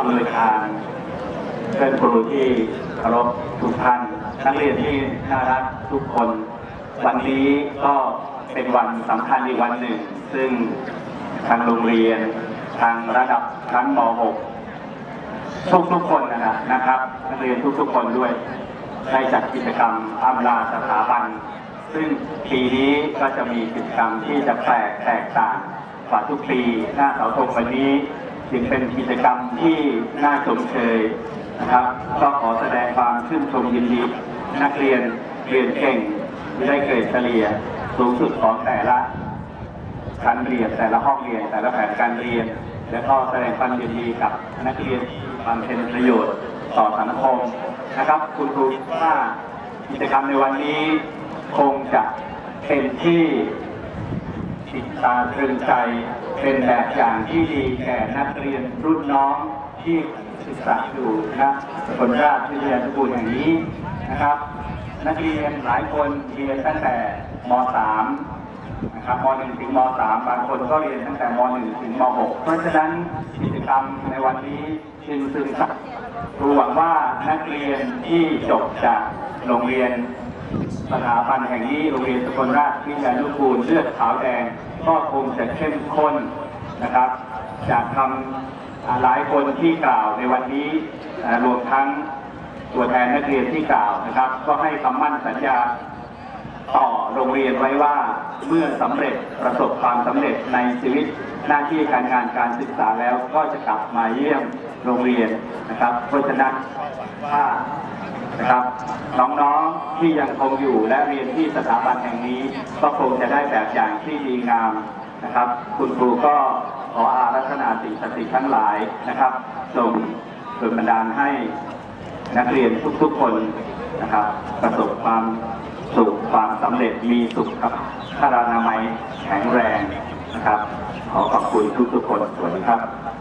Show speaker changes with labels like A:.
A: อำนวยการเพื่อนครูที่เคารพทุกท่าน นักเรียนที่น่ารักทุกคน วันนี้ก็เป็นวันสำคัญอีกวันหนึ่ง ซึ่งทางโรงเรียน ทางระดับชั้นม .6 ทุกๆคนนะนะครับ นักเรียนทุกๆคนด้วยได้จัดกิจกรรมอำลาสถาบัน ซึ่งปีนี้ก็จะมีกิจกรรมที่จะแปลกแตกต่างกว่าทุกปี หน้าเสาธงวันนี้ จึงเป็นกิจกรรมที่น่าชมเชยนะครับก็ขอแสดงความชื่นชมยินดีนักเรียนเรียนเก่งที่ได้เกรดเฉลี่ยสูงสุดของแต่ละการเรียนแต่ละห้องเรียนแต่ละแผนการเรียน และก็แสดงความยินดีกับนักเรียนที่บำเพ็ญประโยชน์ต่อสังคมนะครับ คุณครูว่ากิจกรรมในวันนี้คงจะเป็นที่ ติดตาตรึงใจเป็นแบบอย่างที่ดีแก่นักเรียนรุ่นน้องที่ศึกษาอยู่นะคนราชวิทยานุกูลแห่งนี้นะครับ นักเรียนหลายคนเรียนตั้งแต่ม .3 นะครับม .1 ถึงม .3 บางคนก็เรียนตั้งแต่ม .1 ถึงม .6 เพราะฉะนั้นกิจกรรมในวันนี้จึงซึมซับรูหวังว่านักเรียนที่จบจากโรงเรียน สถาบันแห่งนี้โรงเรียนสกลราชวิทยานุกูลเลือดขาวแดง ก็คงจะเข้มข้นนะครับ จากคำหลายคนที่กล่าวในวันนี้รวมทั้งตัวแทนนักเรียนที่กล่าวนะครับ ก็ให้คำมั่นสัญญาต่อโรงเรียนไว้ว่าเมื่อสำเร็จประสบความสำเร็จในชีวิต หน้าที่การงานการศึกษาแล้วก็จะกลับมาเยี่ยมโรงเรียนนะครับเพราะฉะนั้นว่านะครับน้องๆที่ยังคงอยู่และเรียนที่สถาบันแห่งนี้ ก็คงจะได้แบบอย่างที่ดีงามนะครับ คุณครูก็ขออารัธนาสิ่งศักดิ์สิทธิ์ทั้งหลายนะครับส่งส่วนบันดาลให้นักเรียนทุกๆคนนะครับ ประสบความสุขความสำเร็จมีสุขครับพระรานามัยแข็งแรง คุณทุกทุกคนสวัสดีครับ